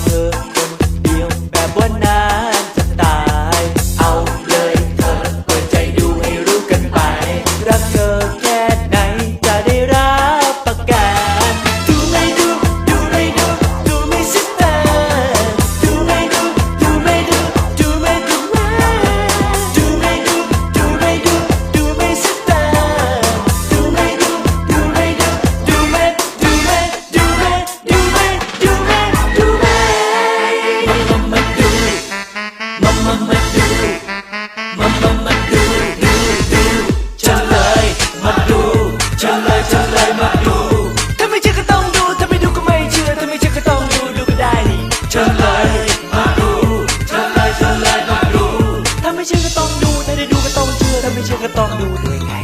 corner มามามาดูดูดูเฉลยมาดูเฉลยเฉยมาดูถ้าไม่เชื่อก็ต้องดูถ้าไม่ดูก็ไม่เชื่อถ้าไม่เชื่อก็ต้องดูดูก็ได้นี่เฉลยมาดูเฉลยเฉยมาดูถ้าไม่เชื่อก็ต้องดูถ้าได้ดูก็ต้องเชื่อถ้าไม่เชื่อก็ต้องดูด้วยไง